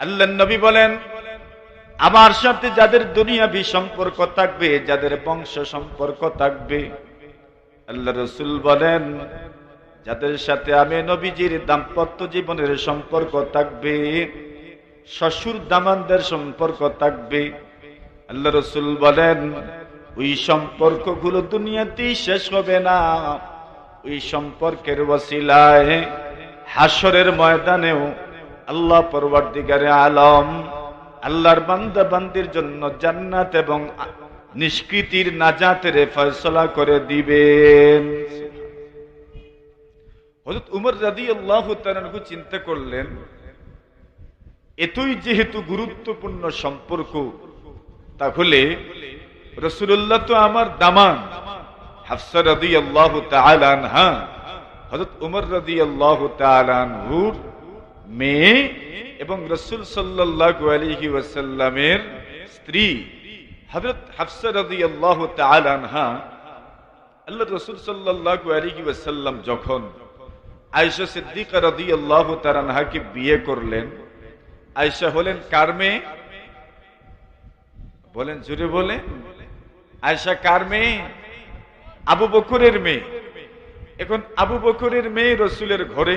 আল্লাহ নবী বলেন, আমার সাথে যাদের দুনিয়াবি সম্পর্ক থাকবে, যাদের বংশ সম্পর্ক থাকবে, আল্লাহ রসুল বলেন, যাদের সাথে আমি নবীজির দাম্পত্য জীবনের সম্পর্ক থাকবে, শ্বশুর দামানদের সম্পর্ক থাকবে, আল্লাহ রসুল বলেন, ওই সম্পর্কগুলো দুনিয়াতেই শেষ হবে না। ওই সম্পর্কের ওসিলায় হাসরের ময়দানেও আল্লাহ পরবর্তীকারে আলম, আল্লাহর বান্দা বান্দির জন্য জান্নাত এবং নিষ্কৃতির নাজাতের ফয়সলা করে দিবেন। চিন্তা করলেন, এতই যেহেতু গুরুত্বপূর্ণ সম্পর্ক, তাহলে রসুল্লাহ তো আমার দামান। হাফসা রাদি আল্লাহ তালানহা হজরত উমর রাদি আল্লাহ তালানহুর মেয়ে এবং রসুল সাল্লাহ স্ত্রী বিয়ে করলেন হলেন কার বলেন জুড়ে বলে আয়সা কার মেয়ে? আবু বকুরের মেয়ে। এখন আবু বকরের মেয়ে রসুলের ঘরে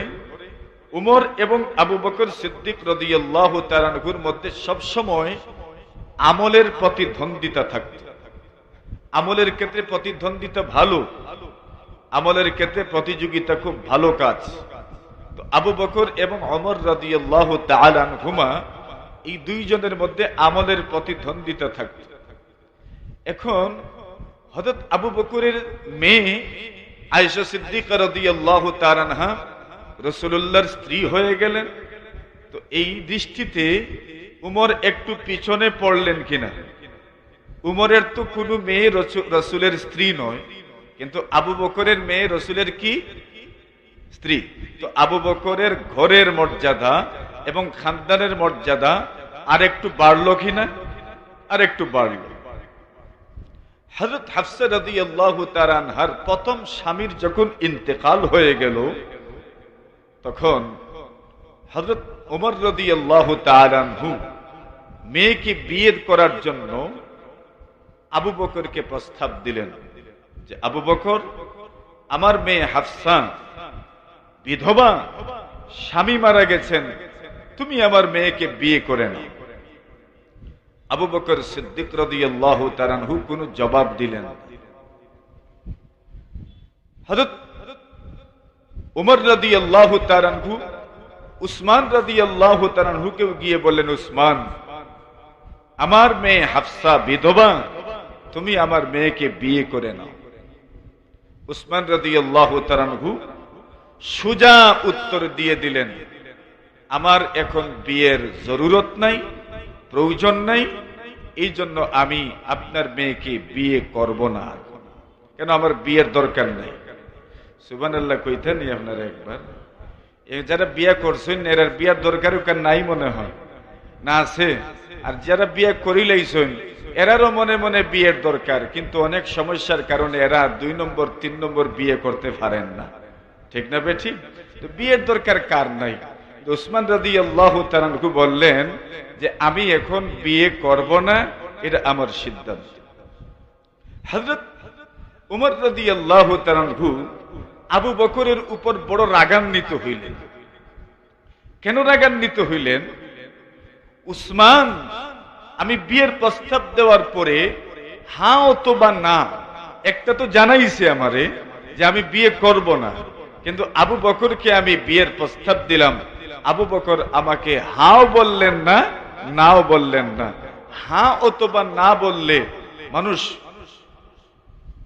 উমর এবং আবু বকর সিদ্দিক রদিয়াল্লাহ তারানহুর মধ্যে সবসময় আমলের প্রতিদ্বন্দ্বিতা থাকত। আমলের ক্ষেত্রে প্রতিদ্বন্দ্বিতা ভালো, আমলের ক্ষেত্রে প্রতিযোগিতা খুব ভালো কাজ। তো আবু বকর এবং অমর রাদিয়াল্লাহ তালানহুমা এই দুইজনের মধ্যে আমলের প্রতিদ্বন্দ্বিতা থাকত। এখন হজরত আবু বকরের মেয়ে আয়সা সিদ্দিকা রাদিয়াল্লাহ তারানহা রসুল্লাহর স্ত্রী হয়ে গেলেন। তো এই দৃষ্টিতে উমর একটু পিছনে পড়লেন কিনা? উমরের তো কোনো মেয়ে রসুলের স্ত্রী নয়, কিন্তু আবু বকরের মেয়ে রসুলের কি? স্ত্রী। তো আবু বকরের ঘরের মর্যাদা এবং খানদানের মর্যাদা আর একটু বাড়লো কিনা? আর একটু বাড়ল। হজরত হাফসা রাদি আল্লাহ তারানহার প্রথম স্বামীর যখন ইন্তেকাল হয়ে গেল তখন হজরত উমর রদি আল্লাহ তারানহু মেয়েকে বিয়ের করার জন্য আবু বকরকে প্রস্তাব দিলেন যে, আবু বকর, আমার মেয়ে হাফসা বিধবা, স্বামী মারা গেছেন, তুমি আমার মেয়েকে বিয়ে করে না আবু বকর সিদ্দিক রদিয়াল্লাহু তারানহু কোনো জবাব দিলেন হযরত উমর রাদিয়াল্লাহু তারানহু উসমান রাদিয়াল্লাহু তারানহুকেও গিয়ে বললেন, উসমান, আমার মেয়ে হাফসা বিধবা, তুমি আমার মেয়েকে বিয়ে করে নাও। উসমান রাদিয়াল্লাহু তারানহু সুজা উত্তর দিয়ে দিলেন, আমার এখন বিয়ের জরুরত নাই, প্রয়োজন নাই, এই জন্য আমি আপনার মেয়েকে বিয়ে করব না। কেন? আমার বিয়ের দরকার নাই। সুবান আল্লাহ কইতেন আপনারা একবার। যারা বিয়ে করছেন, এরা বিয়ার দরকার নাই মনে হয়। না আছে? আর যারা বিয়ে করিলেইছেন এরারও মনে মনে বিয়ের দরকার। কিন্তু অনেক সমস্যার কারণে এরা দুই নম্বর, তিন নম্বর বিয়ে করতে পারেন না। ঠিক না বে ঠিক বিয়ের দরকার কার নাই? উসমান রাদি আল্লাহ তারানকু বললেন যে, আমি এখন বিয়ে করব না, এটা আমার সিদ্ধান্ত। হজরত উমর রাদি আল্লাহ তারানহু আবু বকরের উপর বড় রাগান্বিত হইলেন। কেন রাগান্বিত হইলেন? উসমান, আমি বিয়ের প্রস্তাব দেওয়ার পরে হা অথবা না, একটা তো জানাইছে আমারে যে আমি বিয়ে করব না। কিন্তু আবু বকরকে আমি বিয়ের প্রস্তাব দিলাম। আবু বকর আমাকে হাও বললেন না, নাও বললেন না। হা অথবা না বললে মানুষ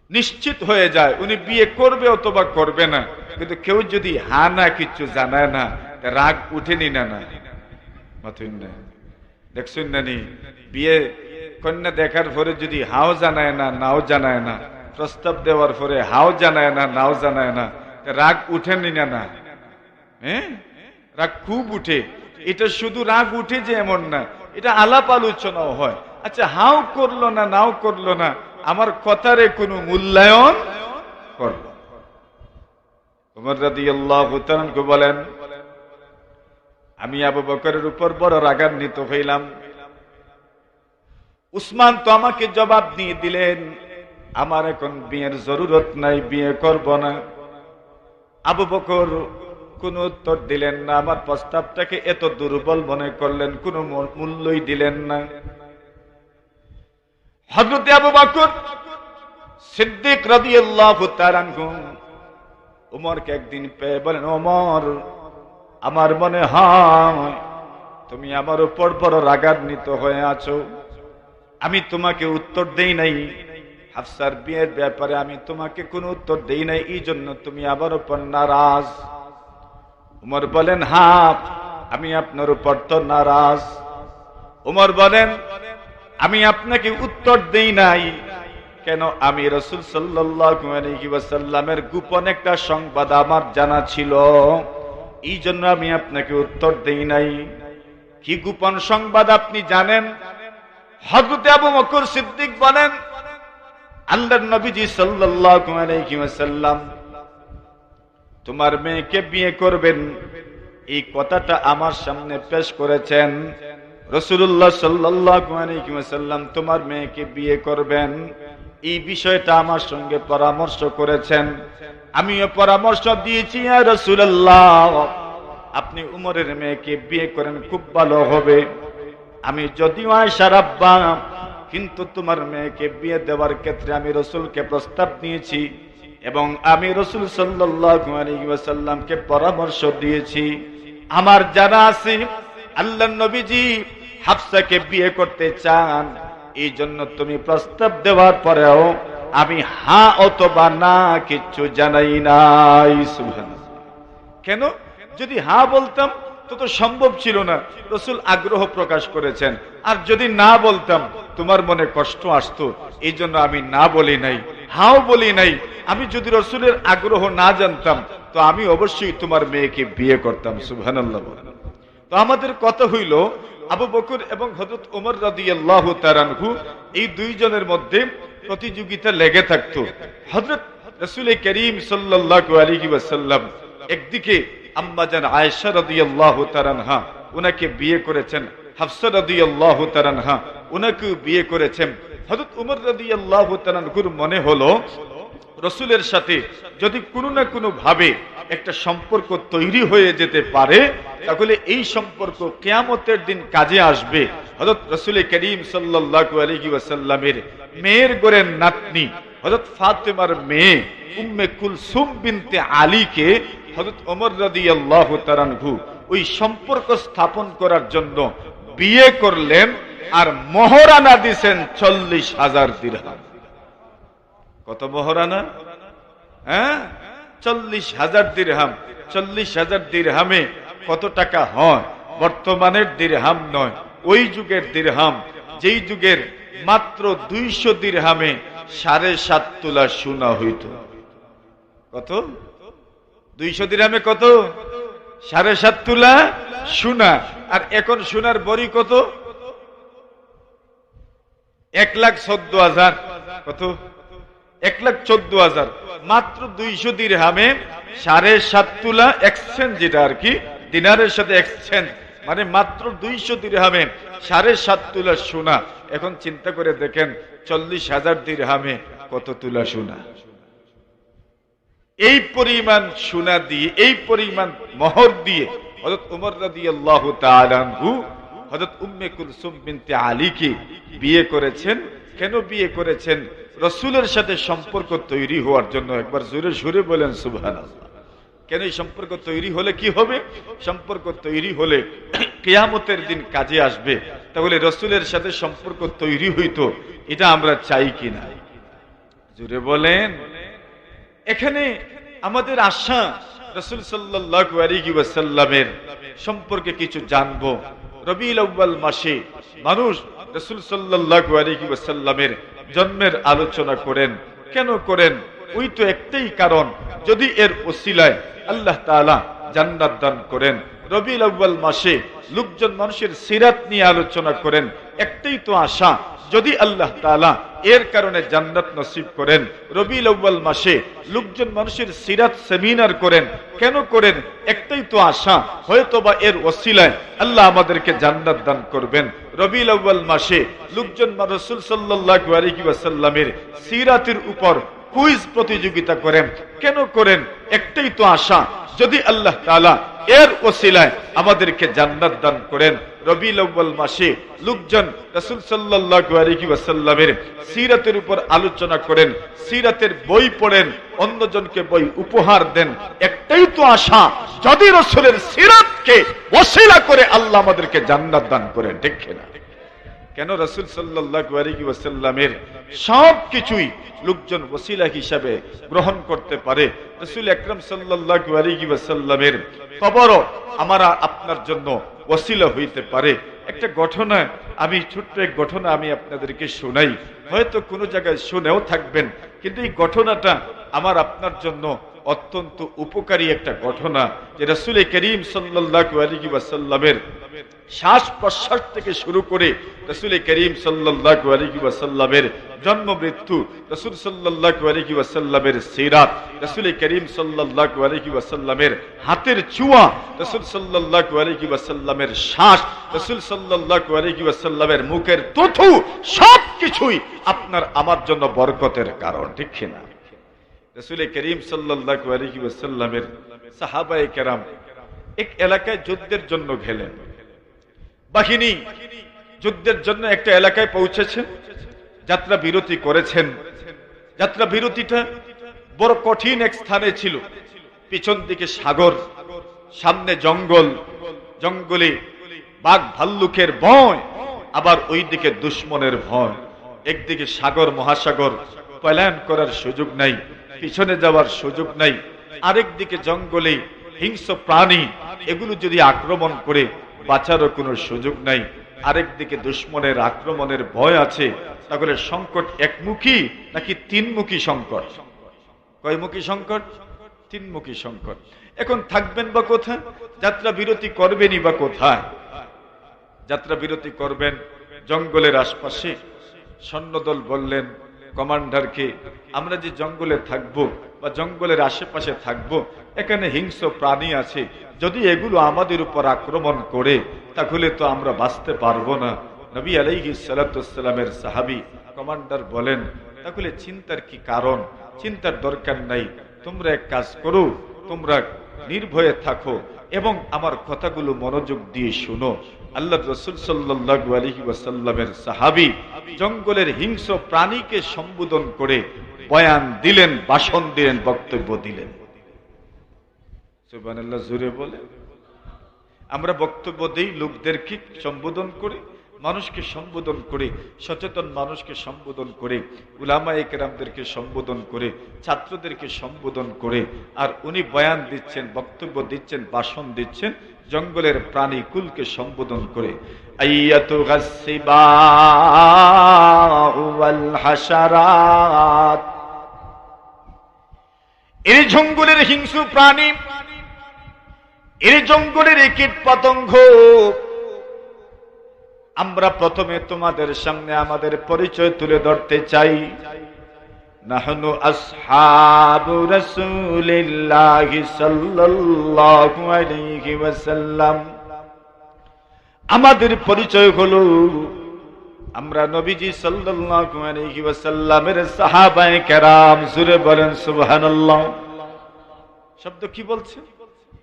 নিশ্চিত হয়ে যায়, উনি বিয়ে করবে অথবা করবে না। কিন্তু কেউ যদি হা না, কিছু জানায় না রাগ উঠেনি না না মাথুন না দেখছেন নানি বিয়ে কন্যা দেখার পরে যদি হাও জানায় না, নাও জানায় না, প্রস্তাব দেওয়ার পরে হাও জানায় না, নাও জানায় না রাগ উঠেনি না না। হ্যাঁ? রাগ খুব উঠে। এটা শুধু রাগ উঠে যে এমন না, এটা আলাপ আলোচনাও হয়। আচ্ছা হাও করল না, নাও করল না আমার কথারে কোনো মূল্যায়ন করল বলেন, আমি আবু বকরের উপর বড় রাগান্বিত হইলাম। উসমান তো আমাকে জবাব দিয়ে দিলেন, আমার এখন বিয়ের জরুরত নাই, বিয়ে করব না। আবু বকর কোন উত্তর দিলেন না, আমার প্রস্তাবটাকে এত দুর্বল মনে করলেন, কোনো মূল- মূল্যই দিলেন না। হজরত আবু বকর সিদ্দিক তাআলা আনহু উমরকে একদিন পেয়ে বলেন, ওমর, আমার মনে হয় তুমি আমার উপর বড় রাগান্বিত হয়ে আছো। আমি তোমাকে উত্তর দেই নাই। হাফসার বিয়ের ব্যাপারে আমি তোমাকে কোনো উত্তর দেই নাই। এই জন্য তুমি আমার উপর নারাজ। উমর বলেন হা আমি আপনার উপর তো নারাজ। উমর বলেন আমি আপনাকে উত্তর দেই নাই। কেন? আমি রসুল সাল্লামের গোপন একটা সংবাদ আমার জানা ছিল। এই জন্য আমি আপনাকে উত্তর দেই নাই। কি গোপন সংবাদ আপনি জানেন? হজরত আবু বকর সিদ্দিক বলেন, আল্লাহর নবীজি আলাইহি তোমার মেয়েকে বিয়ে করবেন। এই কথাটা আমার সামনে পেশ করেছেন। রসুল্লাহ আলাইহি তোমার মেয়েকে বিয়ে করবেন। এই বিষয়টা আমার সঙ্গে পরামর্শ করেছেন। আমিও পরামর্শ দিয়েছি রাসূলুল্লাহ, আপনি উমরের মেয়েকে বিয়ে করেন, খুব ভালো হবে। আমি যদিও আয়সার আব্বা কিন্তু তোমার মেয়েকে বিয়ে দেওয়ার ক্ষেত্রে আমি রসুলকে প্রস্তাব নিয়েছি এবং আমি রসুল সাল্লামকে পরামর্শ দিয়েছি। আমার জানা আছে আল্লাহ নবীজি হাফসাকে বিয়ে করতে চান এই জন্য তুমি প্রস্তাব দেওয়ার পরেও আমি হা অথবা না কিচ্ছু জানাই নাই, সুবহানাল্লাহ। কেন? যদি হা বলতাম, তো তো সম্ভব ছিল না। রসুল আগ্রহ প্রকাশ করেছেন। আর যদি না বলতাম, তোমার মনে কষ্ট আসতো। এই জন্য আমি না বলি নাই, হাও বলি নাই। আমি যদি রসুলের আগ্রহ না জানতাম, তো আমি অবশ্যই তোমার মেয়েকে বিয়ে করতাম বলেন। তো আমাদের কথা হইল আবু বকুর এবং হজরত ওমর রাদিয়াল্লাহু তাআলাহু এই দুইজনের মধ্যে প্রতিযোগিতা লেগে থাকতো। হযরত রাসূল করিম সাল্লাল্লাহু একদিকে আম্মা জান আয়েশা রাদিয়াল্লাহু তাআলা উনাকে বিয়ে করেছেন। হাফসা রাদিয়াল্লাহু তাআলা উনাকে বিয়ে করেছেন। হযরত ওমর রাদিয়াল্লাহু তাআলার মনে হলো, রসুলের সাথে যদি কোনো না কোনো ভাবে একটা সম্পর্ক তৈরি হয়ে যেতে পারে, তাহলে এই সম্পর্ক কেয়ামতের দিন কাজে আসবে। হজরত রসুল করিম আলাইহি ওয়াসাল্লামের মেয়ের গোরের নাতনি হজরত ফাতেমার মেয়ে উম্মে কুলসুম বিনতে আলীকে হজরত ওমর রাদিয়াল্লাহু তাআলাহু ওই সম্পর্ক স্থাপন করার জন্য বিয়ে করলেন আর মহরানা দিছেন চল্লিশ হাজার দিরহাম। কত মহরানা? হ্যাঁ? চল্লিশ হাজার দিরহাম, চল্লিশ হাজার দিরহামে কত টাকা হয়? বর্তমানের দিরহাম নয়। ওই যুগের দিরহাম, যেই যুগের মাত্র দুইশো দিরহামে সাড়ে সাত তোলা সোনা হইত। কত? দুইশো দিরহামে কত? সাড়ে সাত তোলা সোনা। আর এখন সোনার বড়ি কত? এক লাখ চোদ্দ হাজার। কত? এক লাখ চোদ্দ হাজার। মাত্র দুইশো দিরহামে সাড়ে সাত তুলা এক্সচেঞ্জ যেটা আর কি দিনারের সাথে এক্সচেঞ্জ মানে মাত্র দুইশো দিরহামে সাড়ে সাত তুলা সোনা। এখন চিন্তা করে দেখেন, চল্লিশ হাজার দিরহামে কত তুলা সোনা। এই পরিমাণ সোনা দিয়ে, এই পরিমাণ মহর দিয়ে হজরত উমর রাদিয়াল্লাহু তাআলা আনহু হজরত উম্মে কুলসুম বিনতে আলীকে বিয়ে করেছেন। কেন বিয়ে করেছেন? রসুলের সাথে সম্পর্ক তৈরি হওয়ার জন্য একবার জোরে সুরে বলেন, সুবহানাল্লাহ। কেন এই সম্পর্ক তৈরি হলে কি হবে? সম্পর্ক তৈরি হলে কেয়ামতের দিন কাজে আসবে। তাহলে রসুলের সাথে সম্পর্ক তৈরি হইতো, এটা আমরা চাই কি কিনা? জুড়ে বলেন। এখানে আমাদের আশা রসুল সাল্লাল্লাহু সম্পর্কে কিছু জানব। আউয়াল মাসে মানুষ রসুল জন্মের আলোচনা করেন। কেন করেন? ওই তো একটাই কারণ, যদি এর ওসিলায় আল্লাহ তাআলা জান্নাত দান করেন। আউ্বাল মাসে লোকজন মানুষের সিরাত নিয়ে আলোচনা করেন। একটাই তো আশা যদি আল্লাহ তাআলা এর কারণে জান্নাত নসিব করেন, রবিউল আউ্বাল মাসে লোকজন মানুষের সিরাত সেমিনার করেন, কেন করেন? একটাই তো আশা হয়তো বা এর ওসিলায় আল্লাহ আমাদেরকে জান্নাত দান করবেন। রবিউল আউ্বাল মাসে লোকজন রসুল সাল্লাল্লাহু আলাইহি সিরাতের উপর কুইজ প্রতিযোগিতা করেন। কেন করেন? একটাই তো আশা, যদি আল্লাহ তাআলা এর ওসিলায় আমাদেরকে জান্নাত দান করেন রবিউল আউ্বাল মাসে লোকজন রসুল আলাইহি ওয়াসাল্লামের সিরাতের উপর আলোচনা করেন, সিরাতের বই পড়েন, অন্যজনকে বই উপহার দেন। একটাই তো আশা, যদি রসুলের সিরাতকে ওসিলা করে আল্লাহ আমাদেরকে জান্নাত দান করেন, ঠিক না কেন রসুল ওয়াসাল্লামের সব কিছুই লোকজন ওসিলা হিসাবে গ্রহণ করতে পারে? রসুল একরম আলাইহি ওয়াসাল্লামের কবরও আমরা আপনার জন্য ওসিলা হইতে পারে। একটা ঘটনা আমি, ছোট্ট এক ঘটনা আমি আপনাদেরকে শোনাই। হয়তো কোনো জায়গায় শুনেও থাকবেন, কিন্তু এই ঘটনাটা আমার আপনার জন্য অত্যন্ত উপকারী একটা ঘটনা যে রসুল করিম সাল্লাল্লাহু আলাইহি ওয়াসাল্লামের শ্বাস প্রশ্বাস থেকে শুরু করে রসুল করিম সাল্লাল্লাহু আলাইহি ওয়াসাল্লামের জন্ম, মৃত্যু, রসুল সাল্লাল্লাহু আলাইহি ওয়াসাল্লামের সিরাত রসুল করিম সাল্লাল্লাহু আলাইহি ওয়াসাল্লামের হাতের চুয়া, রসুল সাল্লাল্লাহু আলাইহি ওয়াসাল্লামের শ্বাস, রসুল সাল্লাল্লাহু আলাইহি ওয়াসাল্লামের মুখের তথু সব কিছুই আপনার, আমার জন্য বরকতের কারণ, ঠিক না রসুল করিম সাল্লাল্লাহু আলাইহি ওয়াসাল্লামের সাহাবায়ে কেরাম এক এলাকায় যুদ্ধের জন্য গেলেন। বাহিনী যুদ্ধের জন্য একটা এলাকায় পৌঁছেছেন। যাত্রা বিরতি করেছেন। যাত্রা বিরতিটা বড় কঠিন এক স্থানে ছিল। পিছন দিকে সাগর, সামনে জঙ্গল, জঙ্গলে বাঘ ভাল্লুকের ভয়, আবার ওই দিকে দুশ্মনের ভয়। একদিকে সাগর, মহাসাগর পলায়ন করার সুযোগ নাই, পিছনে যাওয়ার সুযোগ নাই। আরেক দিকে জঙ্গলে হিংস্র প্রাণী, এগুলো যদি আক্রমণ করে বাঁচারও কোনো সুযোগ নাই। আরেক দিকে দুশ্মনের আক্রমণের ভয় আছে। তাহলে সংকট একমুখী নাকি তিনমুখী সংকট? কয়মুখী সংকট? তিনমুখী সংকট। এখন থাকবেন বা কোথায়? যাত্রা বিরতি করবেনই বা কোথায়? যাত্রা বিরতি করবেন জঙ্গলের আশপাশে। সৈন্যদল বললেন, কমান্ডারকে, আমরা যে জঙ্গলে থাকব বা জঙ্গলের আশেপাশে থাকব, এখানে হিংস্র প্রাণী আছে। যদি এগুলো আমাদের উপর আক্রমণ করে, তাহলে তো আমরা বাঁচতে পারব না। নবী আলাইহি সালাতামের সাহাবি, কমান্ডার বলেন, তাহলে চিন্তার কি কারণ? চিন্তার দরকার নাই। তোমরা এক কাজ করো, তোমরা নির্ভয়ে থাকো এবং আমার কথাগুলো মনোযোগ দিয়ে শুনো। আল্লাহ রসুল সাল্লাল্লাহু আলাইহি ওয়াসাল্লামের সাহাবী জঙ্গলের হিংস্র প্রাণীকে সম্বোধন করে বয়ান দিলেন, ভাষণ দিলেন, বক্তব্য দিলেন। সুবহানাল্লাহ জুড়ে বলে। আমরা বক্তব্য দেই লোকদেরকে সম্বোধন করে, মানুষকে সম্বোধন করে, সচেতন মানুষকে সম্বোধন করে, উলামা একরামদেরকে সম্বোধন করে, ছাত্রদেরকে সম্বোধন করে, আর উনি বয়ান দিচ্ছেন, বক্তব্য দিচ্ছেন, ভাষণ দিচ্ছেন, জঙ্গলের প্রাণী কুলকে সম্বোধন করে। এই জঙ্গলের হিংস্র প্রাণী এই জঙ্গলের কীট পতঙ্গ আমরা প্রথমে তোমাদের সামনে আমাদের পরিচয় তুলে ধরতে চাই। আমাদের পরিচয় হলো, আমরা নবীজি সাল্লাল্লাহু আলাইহি কেরাম জুরে বলেন, সুবহানাল্লাহ। শব্দ কি বলছে?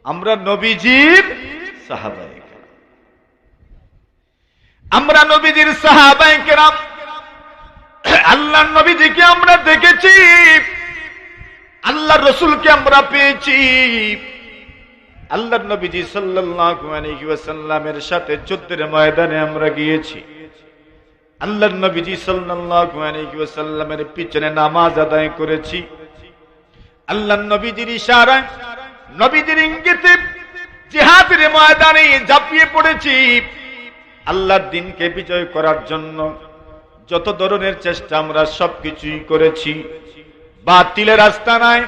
আমরা নবীজির কেরাম আমরা নবীজির সাহাবায়ে কেরাম আল্লাহ নবীজিকে আমরা দেখেছি। আল্লাহ রসুলকে আমরা পেয়েছি। আল্লাহ নবীজি ওয়াসাল্লামের সাথে যুদ্ধের ময়দানে আমরা গিয়েছি। আল্লাহ নবীজি সাল্লাল্লাহু পিছনে নামাজ আদায় করেছি। আল্লাহ নবীজির ইশারায় নবীজির ইঙ্গিতে জিহাদের ময়দানে ঝাঁপিয়ে পড়েছি। আল্লাহর দিনকে বিজয় করার জন্য যত ধরনের চেষ্টা আমরা সবকিছুই করেছি, বাতিলের রাস্তা নাই।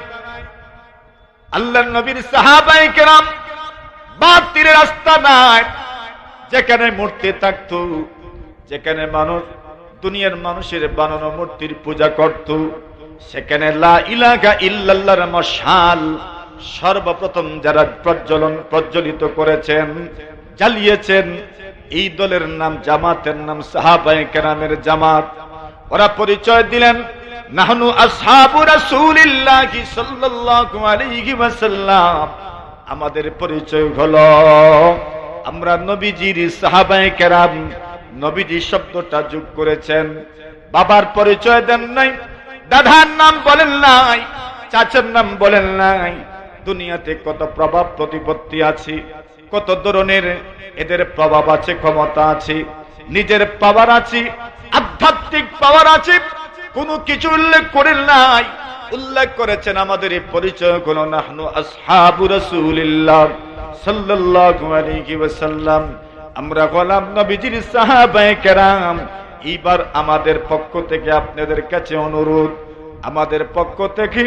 আল্লাহ নবীর সাহাবাই কেরাম বাতিলের রাস্তা নাই। যেখানে মূর্তি থাকতো, যেখানে মানুষ, দুনিয়ার মানুষের বানানো মূর্তির পূজা করত, সেখানে লা ইলাহা ইল্লাল্লাহর মশাল সর্বপ্রথম যারা প্রজ্বলন, প্রজ্বলিত করেছেন, জ্বালিয়েছেন, এই দলের নাম জামাতের নাম সাহাবাই কেরামের জামাত। ওরা পরিচয় দিলেন আমাদের পরিচয় হলো, আমরা নবীজির সাহাবায়ে কেরাম, নবীজি শব্দটা যোগ করেছেন। বাবার পরিচয় দেন নাই, দাদার নাম বলেন নাই, চাচার নাম বলেন নাই। দুনিয়াতে কত প্রভাব প্রতিপত্তি আছে, কত ধরনের এদের প্রভাব আছে, ক্ষমতা আছে, নিজের পাওয়ার আছে, আধ্যাত্মিক পাওয়ার আছে, কোনো কিছু উল্লেখ করেন নাই। উল্লেখ করেছেন আমাদের এই পরিচয় কোন নাহনু আমরা গোলাম নবীজির সাহাবায়ে কেরাম। এইবার আমাদের পক্ষ থেকে আপনাদের কাছে অনুরোধ আমাদের পক্ষ থেকে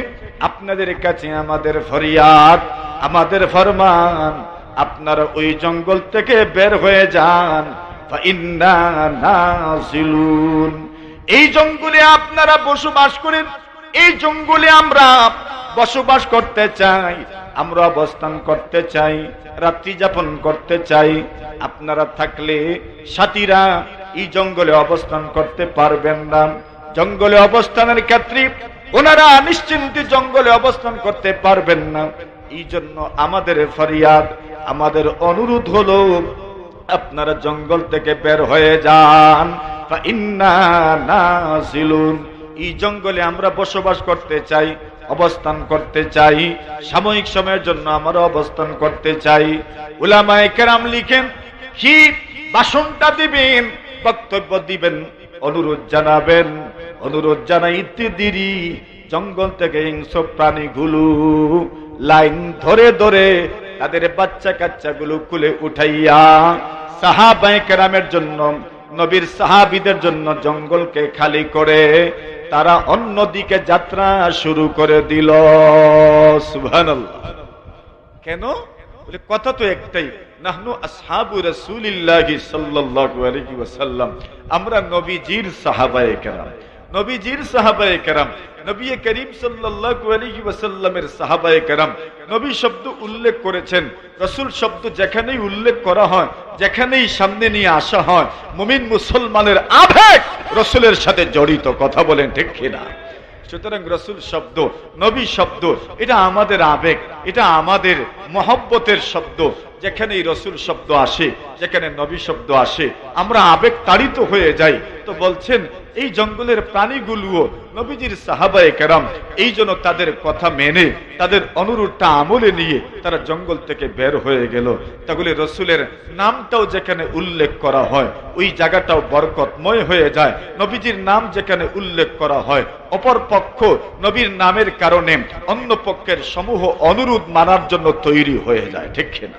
আপনাদের কাছে আমাদের ফরিয়াদ, আমাদের ফরমান, আপনারা ওই জঙ্গল থেকে বের হয়ে যান। এই জঙ্গলে আপনারা বসবাস করেন, এই জঙ্গলে আমরা বসবাস করতে চাই, আমরা অবস্থান করতে চাই, রাত্রি যাপন করতে চাই। আপনারা থাকলে সাথীরা এই জঙ্গলে অবস্থান করতে পারবেন না। জঙ্গলে অবস্থানের ক্ষেত্রে ওনারা নিশ্চিন্তে জঙ্গলে অবস্থান করতে পারবেন না। এই জন্য আমাদের ফরিয়াদ, আমাদের অনুরোধ হলো, আপনারা জঙ্গল থেকে বের হয়ে যান। এই জঙ্গলে আমরা বসবাস করতে চাই, অবস্থান করতে চাই, সাময়িক সময়ের জন্য আমরা অবস্থান করতে চাই। উলামায় কেরাম লিখেন, কি বাসনটা দিবেন, বক্তব্য দিবেন। অনুরোধ জানাবেন, অনুরোধ জানাইতে দেরি জঙ্গল থেকে হিংস্র প্রাণীগুলো লাইন ধরে ধরে তাদের বাচ্চা কাচ্চাগুলো কুলে উঠাইয়া সাহাবায়ে কেরামের জন্য, নবীর সাহাবিদের জন্য জঙ্গলকে খালি করে তারা অন্যদিকে যাত্রা শুরু করে দিল। সুবহানাল্লাহ। কেন? কথা তো একটাই। নাহনু আসহাবু রাসূলিল্লাহি সাল্লাল্লাহু আলাইহি ওয়াসাল্লাম। আমরা নবীজির সাহাবায়ে কেরাম। নবীজির সাহাবায়ে কেরাম, নবী করিম সাল্লাল্লাহু আলাইহি ওয়াসাল্লামের সাহাবায়ে কেরাম। নবী শব্দ উল্লেখ করেছেন, রসুল শব্দ যেখানেই উল্লেখ করা হয়, যেখানেই সামনে নিয়ে আসা হয়, মুমিন মুসলমানের আবেগ রসুলের সাথে জড়িত, কথা বলেন ঠিক কিনা? সুতরাং রসুল শব্দ, নবী শব্দ, এটা আমাদের আবেগ, এটা আমাদের মহব্বতের শব্দ যেখানেই রসুল শব্দ আসে, যেখানে নবী শব্দ আসে, আমরা আবেগ তাড়িত হয়ে যাই। তো বলছেন, এই জঙ্গলের প্রাণীগুলোও নবীজির সাহাবায়ে কেরাম এই জন্য তাদের কথা মেনে, তাদের অনুরোধটা আমলে নিয়ে তারা জঙ্গল থেকে বের হয়ে গেল। তাহলে রসুলের নামটাও যেখানে উল্লেখ করা হয়, ওই জায়গাটাও বরকতময় হয়ে যায়। নবীজির নাম যেখানে উল্লেখ করা হয়, অপর পক্ষ নবীর নামের কারণে অন্য পক্ষের সমূহ অনুরোধ মানার জন্য তৈরি হয়ে যায়, ঠিক কিনা?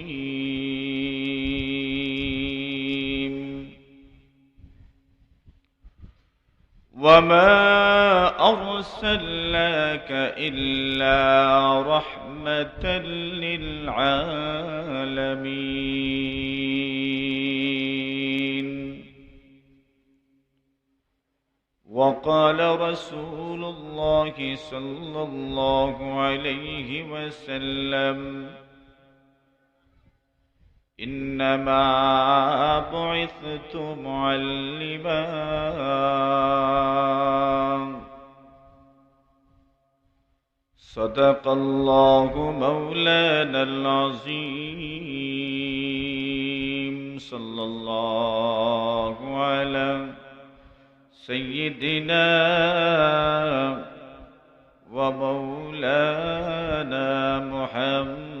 وما أرسلناك إلا رحمة للعالمين وقال رسول الله صلى الله عليه وسلم إنما بعثت معلما. صدق الله مولانا العظيم. صلى الله على سيدنا ومولانا محمد.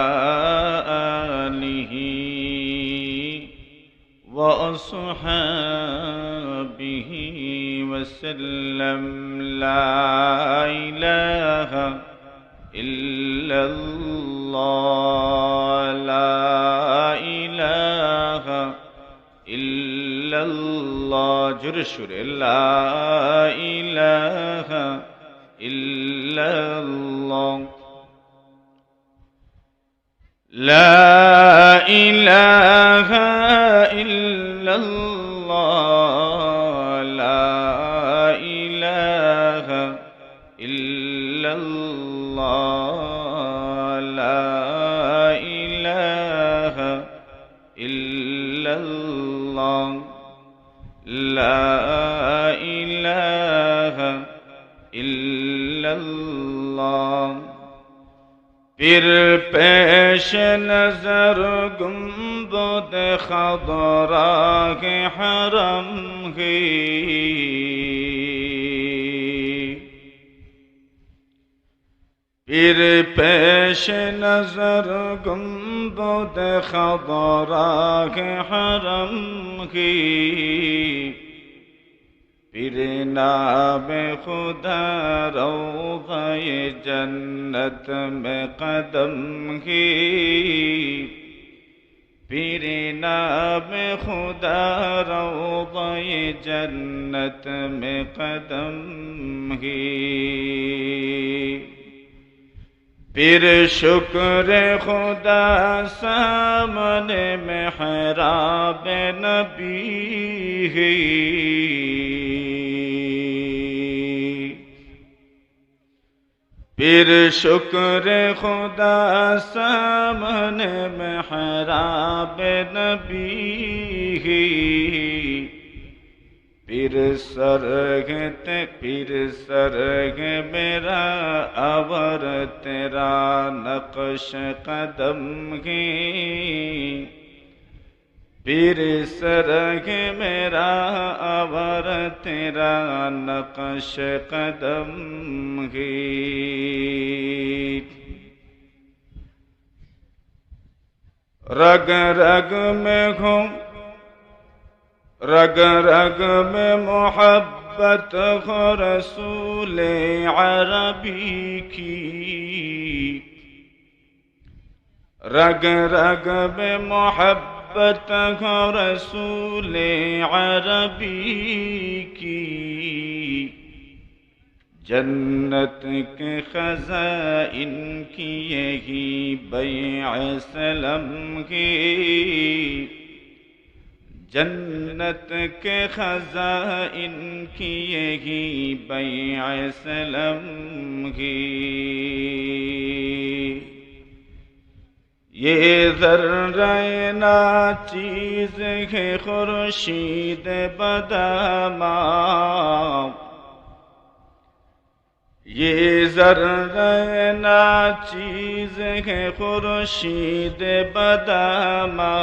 وأصحابه وسلم لا إله إلا الله لا إله إلا الله جرشر لا إله إلا الله لا إله إله إلا الله. پھر پیش نظر گنبد خضرا کے حرم گئی پھر پیش نظر گنبد خضرا کے حرم کی ناب خدا روغ گئے جنت میں قدم ہی۔ پھر ناب خدا روغ گئے جنت میں قدم ہی۔ پھر شکر خدا سامنے محراب نبی ہی۔ پھر شکر خدا سامنے محراب نبی ہے پھر سرگ پھر سرگ میرا اور تیرا نقش قدم کی پھر سرگ میرا اور تیرا نقش قدم کی رگ رگ میں گھوم رگ رگ میں محبت ہو رسول عربی کی۔ رگ رگ میں محبت ہو رسول عربی کی۔ جنت کے خزائن کی یہی بیع سلم کی۔ جنت کے خزائن کی یہی بیع سلم کی۔ یہ ذرہ نا چیز ہے خورشید بداما یہ ذرہ نا چیز ہے خورشید بداما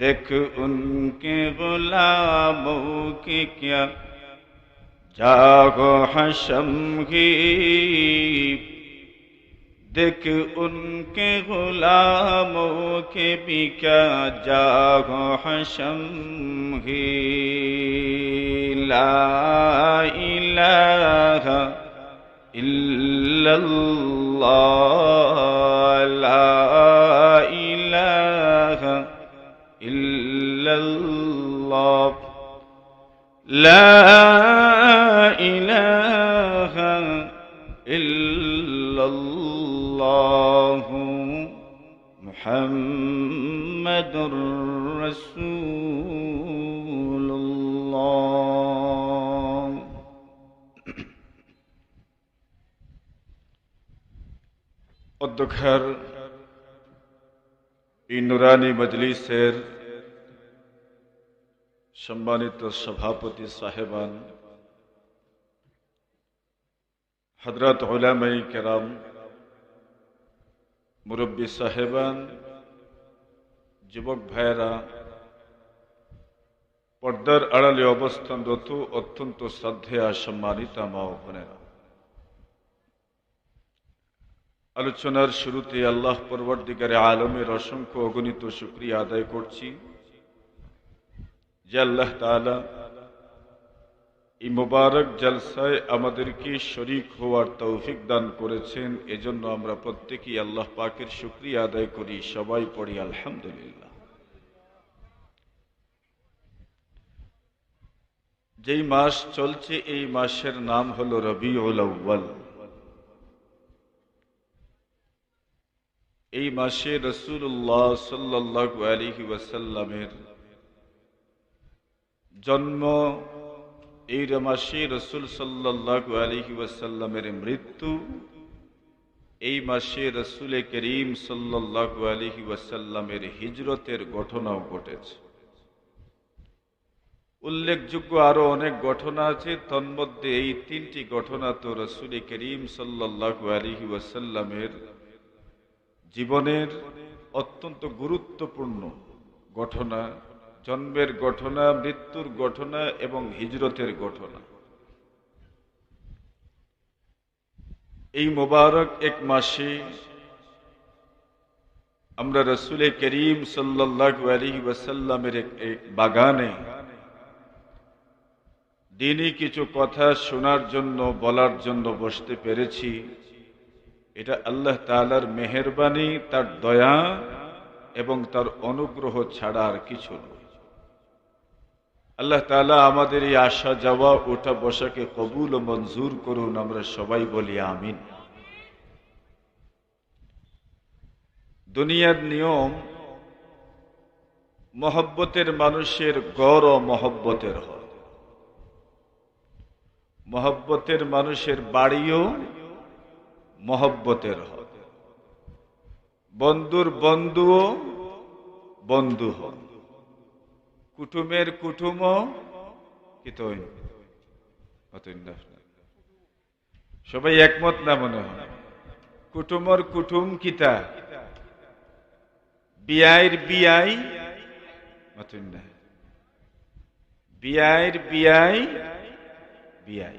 دیکھ ان کے غلاموں کی کیا جاگو حشم کی دیکھ ان کے غلاموں کے بھی کیا جاگو حشم کی لا الہ الا اللہ۔ لا الہ الا اللہ۔ لا محمد رسول اللہ خود گھر ای نورانی مجلس سیر سمانت سبھاپتی صاحبان حضرت علماء کرام মুরব্বী সাহেবান, যুবক ভাইয়েরা, পর্দার আড়ালে অবস্থানরত অত্যন্ত শ্রদ্ধেয়া সম্মানিতা মা ও বোনেরা। আলোচনার শুরুতে আল্লাহ পরবর্তীকারে আলমের অসংখ্য অগণিত শুক্রিয়া আদায় করছি। যে আল্লাহ তাআলা এই মোবারক জলসায় আমাদেরকে শরিক হওয়ার তৌফিক দান করেছেন। এজন্য আমরা প্রত্যেকেই আল্লাহ পাকের শুক্রিয়া আদায় করি। সবাই পড়ি আলহামদুলিল্লাহ। যেই মাস চলছে, এই মাসের নাম হলো রবিউল আউ্বাল এই মাসে রসুল্লাহ সাল্লাহ আলহি ওয়াসাল্লামের জন্ম এই মাসে রসুল সাল্লাহ আলহি ওয়াসাল্লামের মৃত্যু, এই মাসে রসুলে করিম সাল্লাহ আলহি ওয়াসাল্লামের হিজরতের ঘটনাও ঘটেছে। উল্লেখযোগ্য আরও অনেক ঘটনা আছে, তন্মধ্যে এই তিনটি ঘটনা তো রসুল করিম সাল্লাহ আলহি ওয়াসাল্লামের জীবনের অত্যন্ত গুরুত্বপূর্ণ ঘটনা। জন্মের ঘটনা মৃত্যুর ঘটনা এবং হিজরতের ঘটনা এই মোবারক এক মাসে আমরা রসুল করিম সাল্লাহ আলী ওয়াসাল্লামের এক বাগানে দিনই কিছু কথা শোনার জন্য, বলার জন্য বসতে পেরেছি। এটা আল্লাহ তালার মেহরবানি, তার দয়া এবং তার অনুগ্রহ ছাড়া আর কিছু নয়। আল্লাহ তালা আমাদের এই আসা যাওয়া ওটা বসাকে কবুল ও মঞ্জুর করুন, আমরা সবাই বলি আমিন। দুনিয়ার নিয়ম, মহব্বতের মানুষের গড় ও মহব্বতের হয় মহব্বতের মানুষের বাড়িও মহব্বতের হয় বন্ধুর বন্ধুও বন্ধু হয় কুটুমের কুটুম সবাই একমত না মনে হয়? কুটুমর কুটুম কিতা? বিয়াইর বিয়াই বিয়াইর বিয়াই বিয়াই।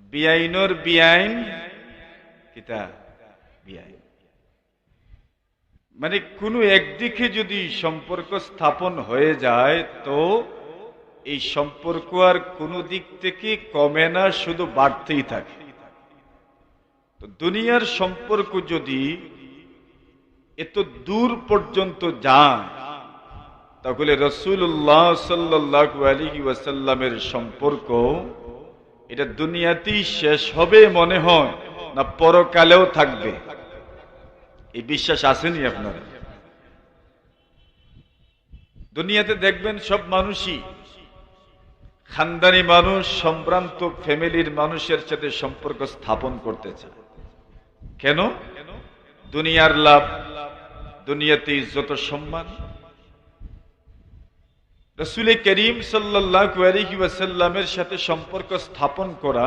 বিয়াইনর বিয়াইন কিতা? বিয়াইন মানে কোনো একদিকে যদি সম্পর্ক স্থাপন হয়ে যায়, তো এই সম্পর্ক আর কোনো দিক থেকে কমে না, শুধু বাড়তেই থাকে। দুনিয়ার সম্পর্ক যদি এত দূর পর্যন্ত যায়, তাহলে রসুল্লাহ ওয়াসাল্লামের সম্পর্ক এটা দুনিয়াতেই শেষ হবে মনে হয়, না পরকালেও থাকবে? এই বিশ্বাস আসেনি আপনার? দুনিয়াতে দেখবেন সব মানুষই খানদানি মানুষ, সম্ভ্রান্ত ফ্যামিলির মানুষের সাথে সম্পর্ক স্থাপন করতে চায় কেন? দুনিয়ার লাভ দুনিয়াতে ইজ্জত সম্মান। রসুল করিম সাল্লাহ সাথে সম্পর্ক স্থাপন করা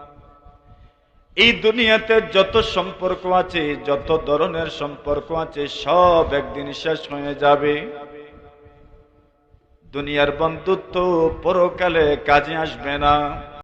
এই দুনিয়াতে যত সম্পর্ক আছে, যত ধরনের সম্পর্ক আছে, সব একদিন শেষ হয়ে যাবে। দুনিয়ার বন্ধুত্ব পরকালে কাজে আসবে না।